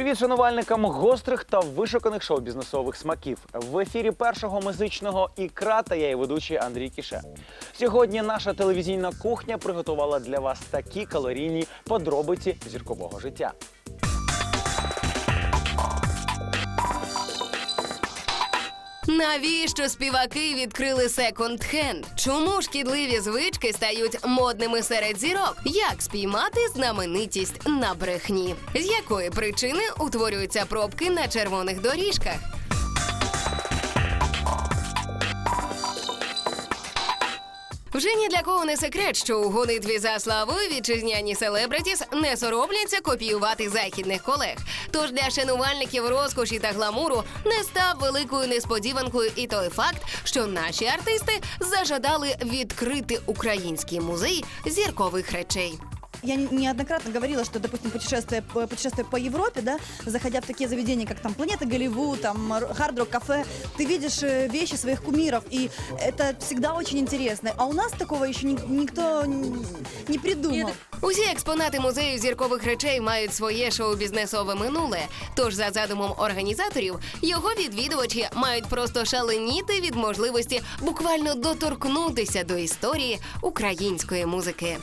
Привіт шанувальникам гострих та вишуканих шоу-бізнесових смаків. В ефірі першого музичного ікра та я і ведучий Андрій Кіше. Сьогодні наша телевізійна кухня приготувала для вас такі калорійні подробиці зіркового життя. Навіщо співаки відкрили секонд-хенд? Чому шкідливі звички стають модними серед зірок? Як спіймати знаменитість на брехні? З якої причини утворюються пробки на червоних доріжках? Вже ні для кого не секрет, що у гонитві за славою вітчизняні селебритіс не соромляться копіювати західних колег. Тож для шанувальників розкоші та гламуру не став великою несподіванкою і той факт, що наші артисти зажадали відкрити український музей зіркових речей Я не- неоднократно говорила, что, допустим, путешествие, по- путешествие по Европе, да, заходя в такие заведения, как там Планета Голливуд, там Хард-Рок кафе, ты видишь э, вещи своих кумиров, и это всегда очень интересно. А у нас такого еще ни- никто н- не придумал. Усі експонати музею зіркових речей мають своє шоу-бізнесове минуле. Тож, за задумом організаторів, його відвідувачі мають просто шаленіти від можливості буквально доторкнутися до історії української музики.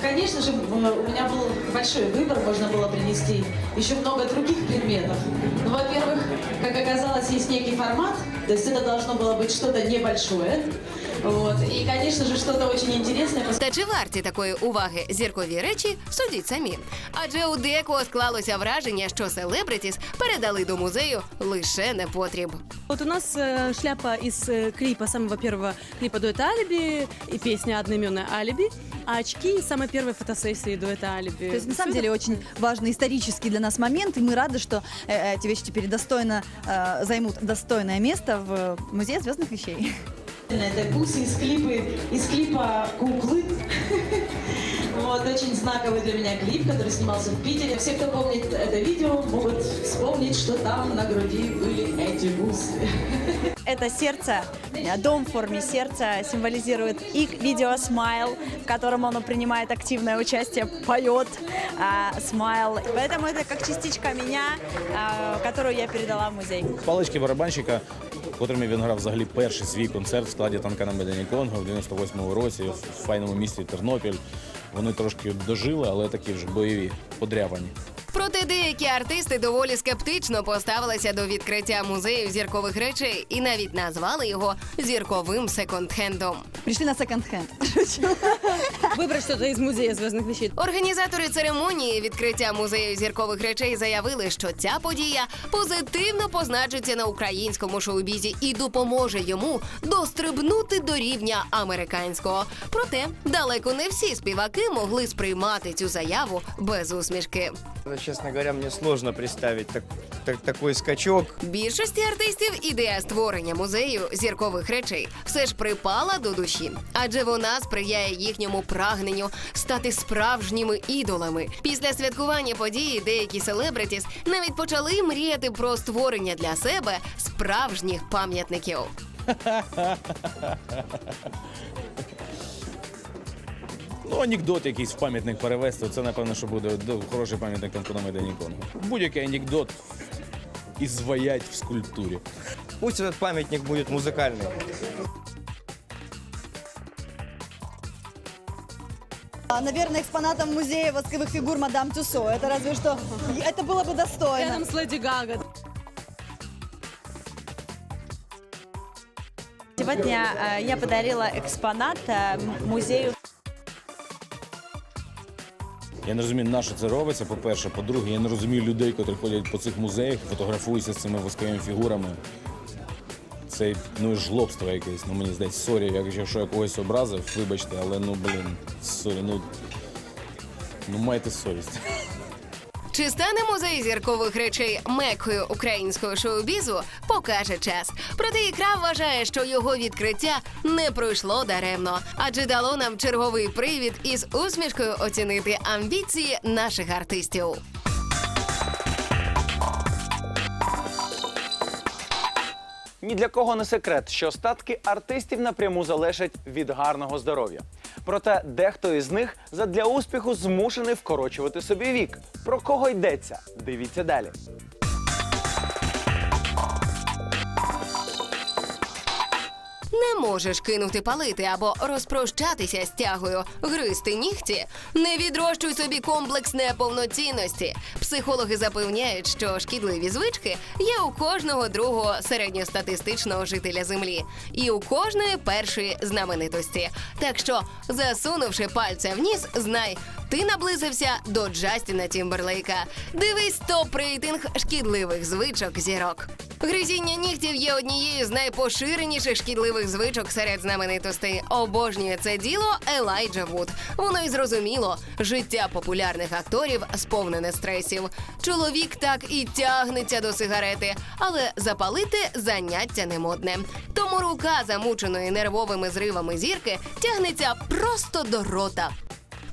Конечно же, э, у меня был большой выбор, можно было принести еще много других предметов. Ну, во-первых, как оказалось, есть некий формат, то есть это должно было быть что-то небольшое. Вот. И, конечно же, что-то очень интересное. Та чи варті такої уваги зіркові речі, судіть самі. Адже у декого склалося враження, що селебритіс передали до музею лише непотріб. Вот у нас э, шляпа из э, клипа, самого первого клипа дуэта «Алиби» и песня одноименная «Алиби», а очки из самой первой фотосессии дуэта «Алиби». То есть, на самом Всё деле, очень важный исторический для нас момент, и мы рады, что э, эти вещи теперь достойно э, займут достойное место в Музее звездных вещей. Это бусы из, клипы, из клипа «Куклы». Вот, очень знаковый для меня клип, который снимался в Питере. Все, кто помнит это видео, могут вспомнить, что там на груди были эти бусы. Это сердце, э, дом в форме сердца символизирует и видео «Смайл», в котором оно принимает активное участие, поет а, «Смайл». Поэтому это как частичка меня, а, которую я передала в музей. Палички барабанщика, котрими він грав взагалі перший свій концерт в складі танка на Медині Конго в 98-му році в файному місті Тернопіль. Вони трошки дожили, але такі вже бойові, подрявані. Проте деякі артисти доволі скептично поставилися до відкриття музею зіркових речей і навіть назвали його зірковим секонд-хендом. Пришли на секонд-хенд. Выбрать что-то из музея звездных вещей. Організатори церемонії відкриття музею зіркових речей заявили, що ця подія позитивно позначиться на українському шоу-бізі і допоможе йому дострибнути до рівня американського. Проте далеко не всі співаки могли сприймати цю заяву без усмішки. Ну, Честно говоря, мне сложно представить так- так- такой скачок. Більшості артистів ідея створення музею зіркових речей все ж припала до душі, адже вона сприяє їхньому прагненню стати справжніми ідолами. Після святкування події деякі селебритіс навіть почали мріяти про створення для себе справжніх пам'ятників. Ну, анекдот якийсь в пам'ятник перевести, це напевно, що буде до- хороший пам'ятник танку на Медині Конго. Будь-який анекдот і зваять в скульптурі. Пусть этот памятник будет музыкальный. А, Наверное, экспонатом музея восковых фигур мадам Тюсо. Это разве что... Это было бы достойно. Рядом с Леди Гага. Сегодня э, я подарила экспонат э, м- музею я не розумію, на що це робиться. По-перше, по-друге, я не розумію людей, котрі ходять по цих музеях, фотографуються з цими восковими фігурами. Це ну жлобство якесь. Ну мені здається, сорі, якщо я когось образив, вибачте, але ну блін, сорі, ну, ну майте совість. Чи стане музей зіркових речей мекою українського шоу-бізу, покаже час. Проте ікра вважає, що його відкриття не пройшло даремно, адже дало нам черговий привід із усмішкою оцінити амбіції наших артистів. Ні для кого не секрет, що статки артистів напряму залежать від гарного здоров'я. Проте дехто із них задля успіху змушений вкорочувати собі вік. Про кого йдеться? Дивіться далі. Не можеш кинути палити або розпрощатися з тягою, гризти нігті. Не відрощуй собі комплекс неповноцінності. Психологи запевняють, що шкідливі звички є у кожного другого середньостатистичного жителя землі і у кожної першої знаменитості. Так що, засунувши пальця в ніс, знай, ти наблизився до Джастіна Тімберлейка. Дивись топ рейтинг шкідливих звичок зірок. Гризіння нігтів є однією з найпоширеніших шкідливих звичок серед знаменитостей. Обожнює це діло Елайджа Вуд. Воно й зрозуміло. Життя популярних акторів сповнене стресів. Чоловік так і тягнеться до сигарети, але запалити заняття не модне. Тому рука замученої нервовими зривами зірки тягнеться просто до рота.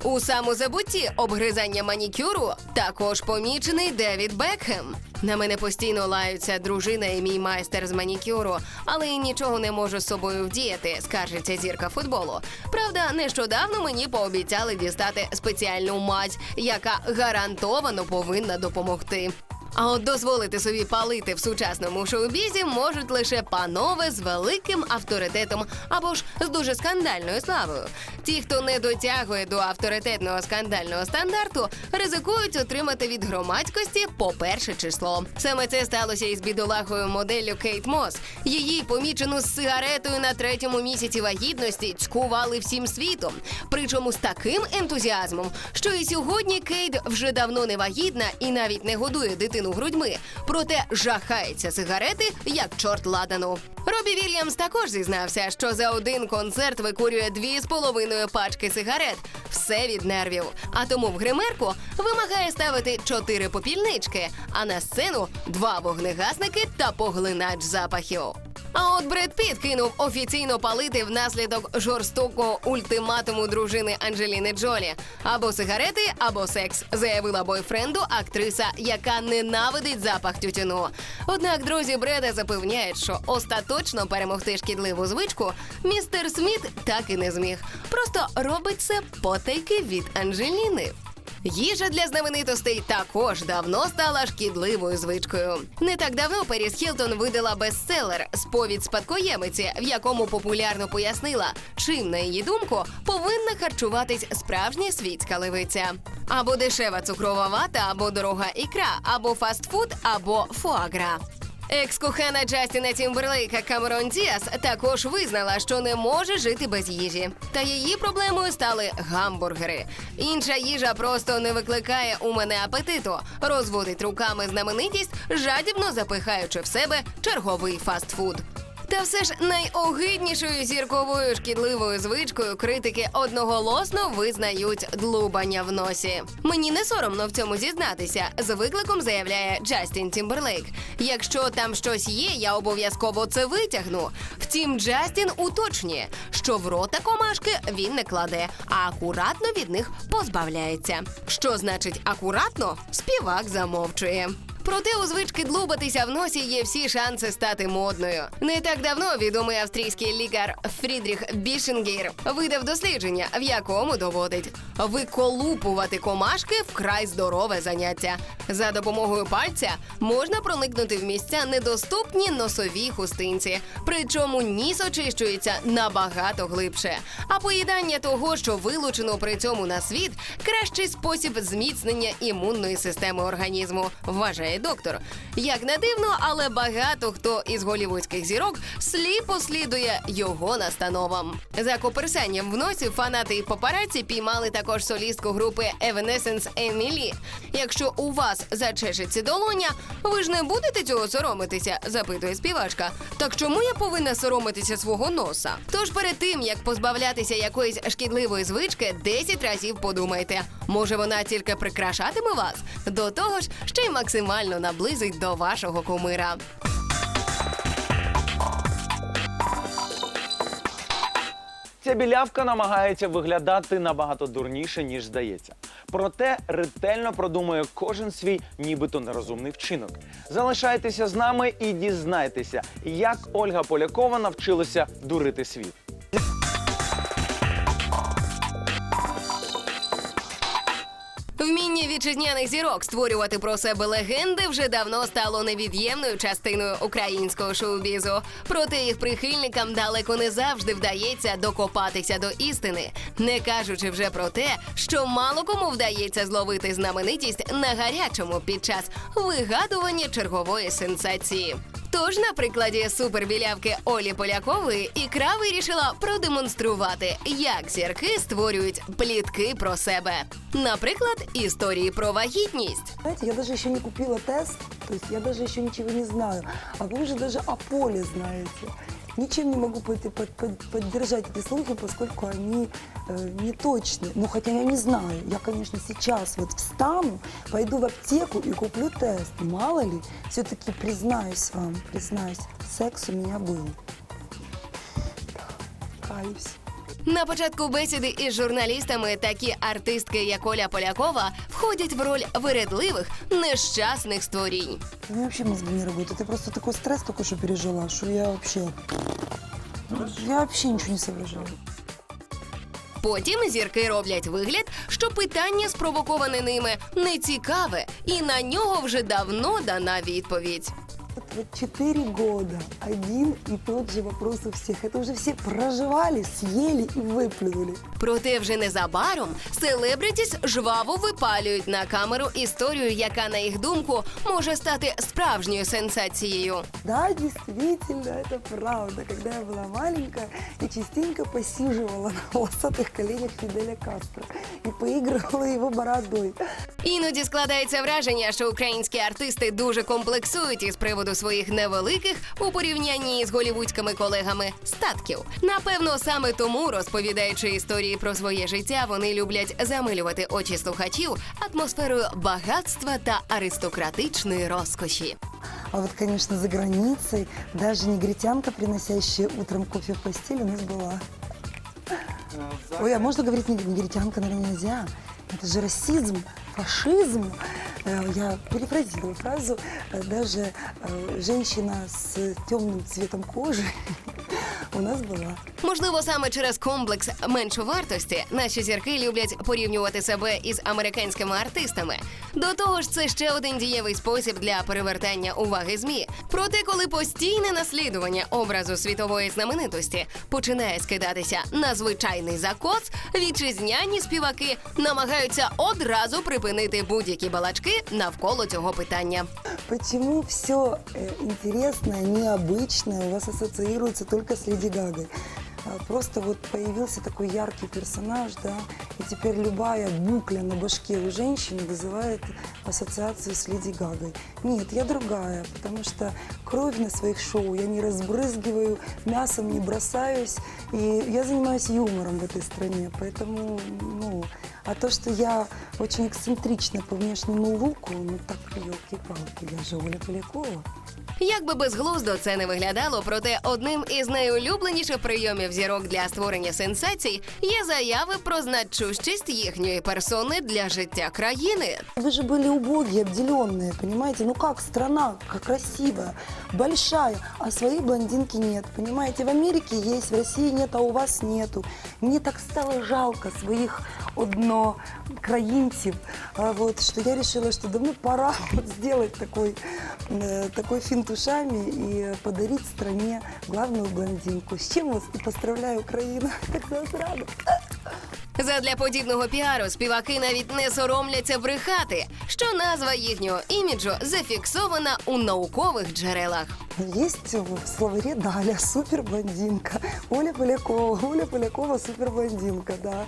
У самозабутті обгризання манікюру також помічений Девід Бекхем. На мене постійно лаються дружина і мій майстер з манікюру, але й нічого не можу з собою вдіяти, скаржиться зірка футболу. Правда, нещодавно мені пообіцяли дістати спеціальну мазь, яка гарантовано повинна допомогти. А от дозволити собі палити в сучасному шоу-бізі можуть лише панове з великим авторитетом або ж з дуже скандальною славою. Ті, хто не дотягує до авторитетного скандального стандарту, ризикують отримати від громадськості по перше число. Саме це сталося із бідолагою моделлю Кейт Мос. Її помічену з сигаретою на третьому місяці вагітності цькували всім світом. Причому з таким ентузіазмом, що і сьогодні Кейт вже давно не вагітна і навіть не годує дитину грудьми, проте жахається сигарети як чорт ладану. Робі Вільямс також зізнався, що за один концерт викурює дві з половиною пачки сигарет. Все від нервів. А тому в гримерку вимагає ставити чотири попільнички, а на сцену два вогнегасники та поглинач запахів. А от Бред Піт кинув офіційно палити внаслідок жорстокого ультиматуму дружини Анджеліни Джолі. Або сигарети, або секс, заявила бойфренду актриса, яка ненавидить запах тютюну. Однак друзі Бреда запевняють, що остаточно перемогти шкідливу звичку містер Сміт так і не зміг. Просто робить це потайки від Анджеліни. Їжа для знаменитостей також давно стала шкідливою звичкою. Не так давно Періс Хілтон видала бестселер Сповідь спадкоємиці, в якому популярно пояснила, чим, на її думку, повинна харчуватись справжня світська левиця. Або дешева цукрова вата, або дорога ікра, або фастфуд, або фуагра. Екс-кохана Джастіна Тімберлейка Камерон Діас також визнала, що не може жити без їжі. Та її проблемою стали гамбургери. Інша їжа просто не викликає у мене апетиту, розводить руками знаменитість, жадібно запихаючи в себе черговий фастфуд. Та все ж найогиднішою зірковою шкідливою звичкою критики одноголосно визнають длубання в носі. Мені не соромно в цьому зізнатися. З викликом заявляє Джастін Тімберлейк. Якщо там щось є, я обов'язково це витягну. Втім, Джастін уточнює, що в рота комашки він не кладе, а акуратно від них позбавляється. Що значить акуратно? Співак замовчує. Проте у звички длубатися в носі є всі шанси стати модною. Не так давно відомий австрійський лікар Фрідріх Бішенгейр видав дослідження, в якому доводить виколупувати комашки вкрай здорове заняття. За допомогою пальця можна проникнути в місця недоступні носовій хустинці. Причому ніс очищується набагато глибше. А поїдання того, що вилучено при цьому на світ, кращий спосіб зміцнення імунної системи організму, вважає доктор. Як не дивно, але багато хто із голівудських зірок сліпо слідує його настановам. За коперсанням в носі фанати і папараці піймали також солістку групи Evanescence Емілі. Якщо у вас зачешеться долоня, ви ж не будете цього соромитися, запитує співачка. Так чому я повинна соромитися свого носа? Тож перед тим як позбавлятися якоїсь шкідливої звички, 10 разів подумайте. Може, вона тільки прикрашатиме вас? До того ж, ще й максимально наблизить до вашого кумира. Ця білявка намагається виглядати набагато дурніше, ніж здається. Проте ретельно продумує кожен свій нібито нерозумний вчинок. Залишайтеся з нами і дізнайтеся, як Ольга Полякова навчилася дурити світ. Бажання вітчизняних зірок створювати про себе легенди вже давно стало невід'ємною частиною українського шоу-бізу. Проте їх прихильникам далеко не завжди вдається докопатися до істини, не кажучи вже про те, що мало кому вдається зловити знаменитість на гарячому під час вигадування чергової сенсації. Тож на прикладі супербілявки Олі Полякової ікра вирішила продемонструвати, як зірки створюють плітки про себе. Наприклад, історії про вагітність. Я даже еще не купила тест, то я даже еще ничего не знаю. А вы уже даже о поле знаете. Ничем не могу под- под- под- поддержать эти слухи, поскольку они э, не точны. Ну, хотя я не знаю. Я, конечно, сейчас вот встану, пойду в аптеку и куплю тест. Мало ли, все-таки признаюсь вам, признаюсь, секс у меня был. Каюсь. На початку бесіди із журналістами такі артистки, як Оля Полякова, входять в роль вередливих, нещасних створінь. У меня вообще мозги не работают. Я просто такой стресс только что пережила, что я вообще... Я вообще ничего не соображаю. Потім зірки роблять вигляд, що питання, спровоковане ними, не цікаве, і на нього вже давно дана відповідь. Вот, вот четыре года один и тот же вопрос у всех. Это уже все проживали, съели и выплюнули. Проте вже незабаром селебритіс жваво випалюють на камеру історію, яка, на їх думку, може стати справжньою сенсацією. Да, действительно, это правда. Когда я была маленькая, я частенько посиживала на волосатых коленях Фиделя Кастро и поигрывала его бородой. Іноді складається враження, що українські артисти дуже комплексують із приводу своїх невеликих у порівнянні з голівудськими колегами статків. Напевно, саме тому, розповідаючи історії про своє життя, вони люблять замилювати очі слухачів атмосферою багатства та аристократичної розкоші. А вот, конечно, за границей даже негритянка, приносящая утром кофе в постель, у нас была. Ой, а можно говорить нег- негритянка, наверное, нельзя. Это же расизм, фашизм. Э, Я перефразирую фразу. Э, Даже э, женщина с темным цветом кожи у нас была. Можливо, саме через комплекс меншовартості наші зірки люблять порівнювати себе із американськими артистами. До того ж, це ще один дієвий спосіб для перевертання уваги змі. Проте, коли постійне наслідування образу світової знаменитості починає скидатися на звичайний закос, вітчизняні співаки намагаються одразу припинити будь-які балачки навколо цього питання. Почему все интересное, необычное у вас ассоциируется только с Леди Гагой? А, Просто вот появился такой яркий персонаж, да, и теперь любая букля на башке у женщины вызывает ассоциацию с Леди Гагой. Нет, я другая, потому что кровь на своих шоу я не разбрызгиваю, мясом не бросаюсь, и я занимаюсь юмором в этой стране, поэтому, ну, а то, что я очень эксцентрична по внешнему луку, ну так, елки-палки, я же Оля Полякова. Як би безглуздо це не виглядало, проте одним із найулюбленіших прийомів зірок для створення сенсацій є заяви про значущість їхньої персони для життя країни. Вы же были убогие, обделенные, понимаете? Ну как страна, как красивая, большая, а своей блондинки нет, понимаете? В Америке есть, в России нет, а у вас нету. Мне так стало жалко своих однокраинцев, а, вот, что я решила, что давно пора вот сделать такой, э, такой финт ушами и подарить стране главную блондинку. С чем вас и поздравляю, Украина, как вас рада. Задля подібного піару співаки навіть не соромляться брехати, що назва їхнього іміджу зафіксована у наукових джерелах. Есть в словаре Даля суперблондинка. Оля Полякова, Оля Полякова суперблондинка, да.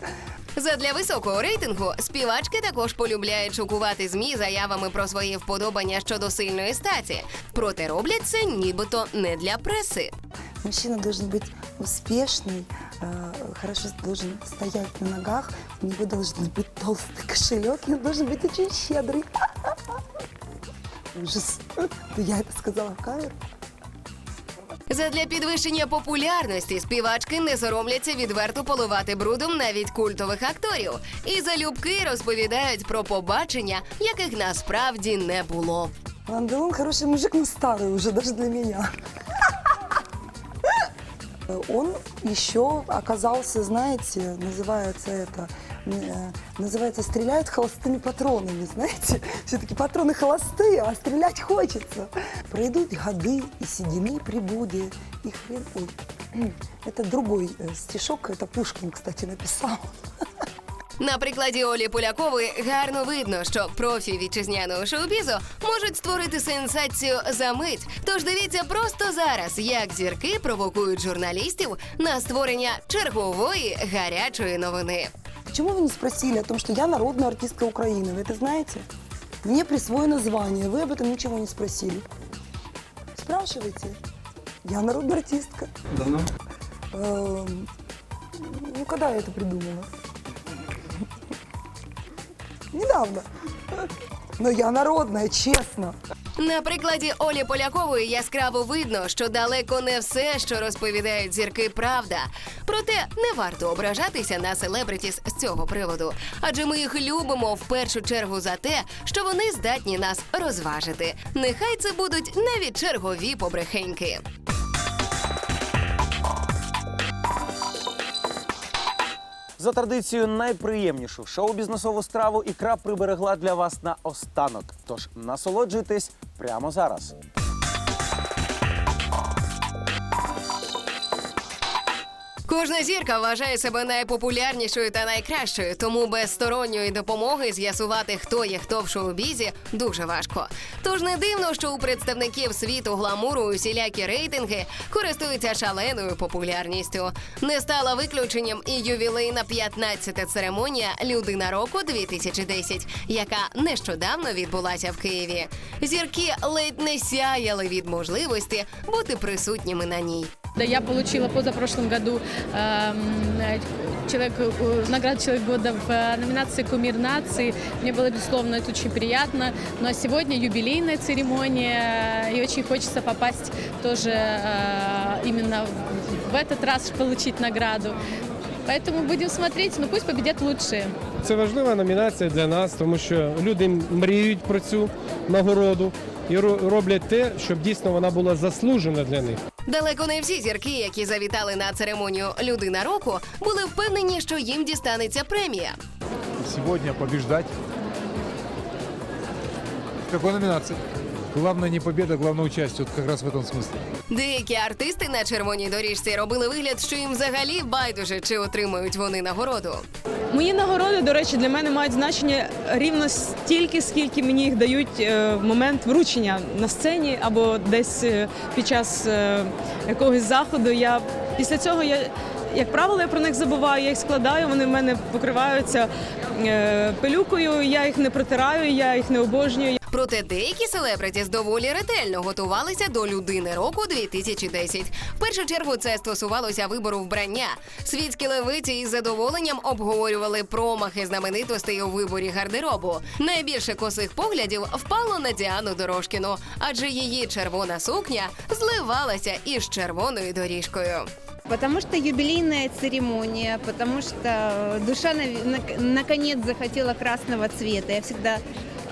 Задля високого рейтингу співачки також полюбляють шокувати змі заявами про свої вподобання щодо сильної статі. Проте роблять це нібито не для преси. Мужчина должен быть успешный, э, хорошо должен стоять на ногах, у него должен быть толстый кошелек, и он должен быть очень щедрый. Ужас. Я это сказала в камеру. Задля підвищення популярності співачки не соромляться відверто поливати брудом навіть культових акторів і залюбки розповідають про побачення, яких насправді не було. Ланделон хороший мужик, но старый уже, даже для меня. Он еще оказался, знаете, называется это э, называется «Стреляют холостыми патронами», знаете? Все-таки патроны холостые, а стрелять хочется. Пройдут годы, и седины прибудет, и хрен... Ой, это другой э, стишок, это Пушкин, кстати, написал. На прикладі Олі Полякової гарно видно, що профі вітчизняного шоу-бізу можуть створити сенсацію за мить. Тож дивіться просто зараз, як зірки провокують журналістів на створення чергової гарячої новини. Почему вы не спросили о том, что я народная артистка Украины? Вы это знаете? Мне присвоено звание, вы об этом ничего не спросили. Спрашивайте. Я народная артистка. Давно? Эм, ну, когда я это придумала? Недавно. Но я народная, честно. На прикладі Олі Полякової яскраво видно, що далеко не все, що розповідають зірки, правда. Проте не варто ображатися на селебритіс з цього приводу, адже ми їх любимо в першу чергу за те, що вони здатні нас розважити. Нехай це будуть навіть чергові побрехеньки. За традицією найприємнішу шоу-бізнесову страву ікра приберегла для вас на останок. Тож насолоджуйтесь прямо зараз. Кожна зірка вважає себе найпопулярнішою та найкращою, тому без сторонньої допомоги з'ясувати, хто є хто в шоу-бізі, дуже важко. Тож не дивно, що у представників світу гламуру усілякі рейтинги користуються шаленою популярністю. Не стала виключенням і ювілейна 15-та церемонія Людина року 2010, яка нещодавно відбулася в Києві. Зірки ледь не сяяли від можливості бути присутніми на ній. Да, я получила позапрошлом году эм, э, человек, э, награду «Человек года» в э, номинации «Кумир нации». Мне было, безусловно, это очень приятно. Ну а сегодня юбилейная церемония, и очень хочется попасть тоже э, именно в этот раз получить награду. Поэтому будем смотреть, но пусть победят лучшие. Це важлива номінація для нас, тому що люди мріють про цю нагороду і ро- роблять те, щоб дійсно вона була заслужена для них. Далеко не всі зірки, які завітали на церемонію Людина року, були впевнені, що їм дістанеться премія. Сьогодні побіждать В номинации? Главное не победа, главное участие. Вот как раз в этом смысле. Деякі артисти на червоній доріжці робили вигляд, що їм взагалі байдуже, чи отримають вони нагороду. Мої нагороди, до речі, для мене мають значення рівно стільки, скільки мені їх дають е, в момент вручення на сцені або десь е, під час е, якогось заходу. Я після цього я. Як правило, я про них забуваю, я їх складаю, вони в мене покриваються е, пилюкою, я їх не протираю, я їх не обожнюю. Проте деякі селебриті доволі ретельно готувалися до людини року 2010. В першу чергу це стосувалося вибору вбрання. Світські левиці із задоволенням обговорювали промахи знаменитостей у виборі гардеробу. Найбільше косих поглядів впало на Діану Дорошкіну, адже її червона сукня зливалася із червоною доріжкою. Потому что юбилейная церемония, потому что душа наконец захотела красного цвета. Я всегда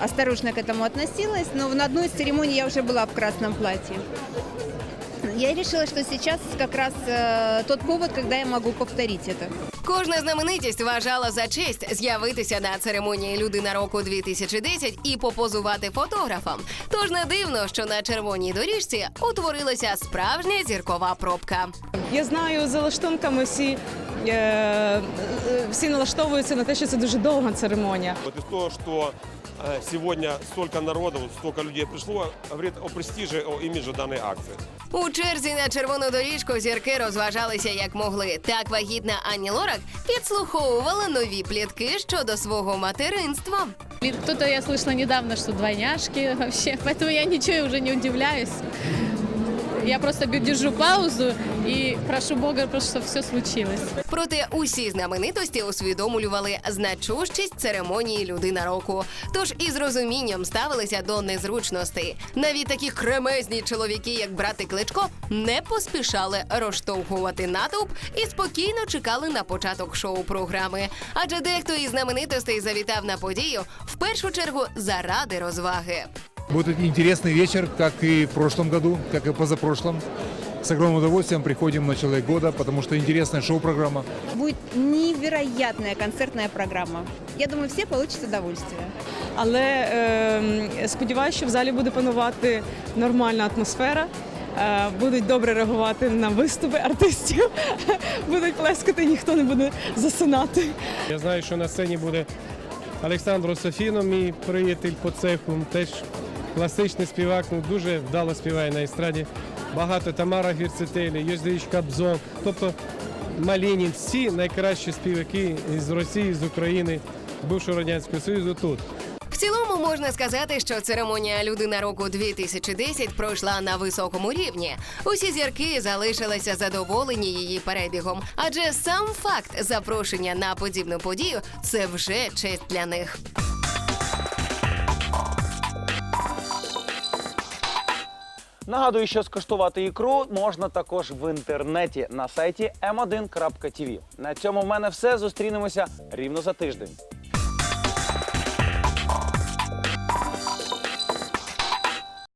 осторожно к этому относилась, но на одной из церемоний я уже была в красном платье. Я решила, что сейчас как раз э, тот повод, когда я могу повторить это. Кожна знаменитість вважала за честь з'явитися на церемонії Людина року 2010 і попозувати фотографам. Тож не дивно, що на червоній доріжці утворилася справжня зіркова пробка. Я знаю, за лаштунками всі, е, е, всі налаштовуються на те, що це дуже довга церемонія. Вот и то, что э, сегодня столько народу, столько людей пришло, говорит о престиже, о имидже данной акции. У черзі на червону доріжку зірки розважалися як могли. Так вагітна Ані Лорак підслуховувала нові плітки щодо свого материнства. Кто-то я слышала недавно, что двойняшки вообще, поэтому я ничего уже не удивляюсь. Я просто держу паузу и прошу Бога, просто чтобы все случилось. Проте усі знаменитості усвідомлювали значущість церемонії людина року. Тож із розумінням ставилися до незручностей. Навіть такі кремезні чоловіки, як брати Кличко, не поспішали розштовхувати натовп і спокійно чекали на початок шоу-програми. Адже дехто із знаменитостей завітав на подію в першу чергу заради розваги. Будет интересный вечер, как и в прошлом году, как и позапрошлом. С огромным удовольствием приходим на «Человек года», потому что интересная шоу-программа. Будет невероятная концертная программа. Я думаю, все получат удовольствие. Але е, сподіваюся, що в залі буде панувати нормальна атмосфера. Е, будуть добре реагувати на виступи артистів, будуть плескати, ніхто не буде засинати. Я знаю, що на сцені буде Олександр Софіно, мій приятель по цеху, теж класичний співак, ну, дуже вдало співає на естраді. Багато Тамара Гірцетелі, Йоздріч Кобзон, тобто Малінін, всі найкращі співаки з Росії, з України, бившого Радянського Союзу тут. В цілому можна сказати, що церемонія людина року 2010 пройшла на високому рівні. Усі зірки залишилися задоволені її перебігом, адже сам факт запрошення на подібну подію це вже честь для них. Нагадую, що скуштувати ікру можна також в інтернеті на сайті m1.tv. На цьому в мене все. Зустрінемося рівно за тиждень.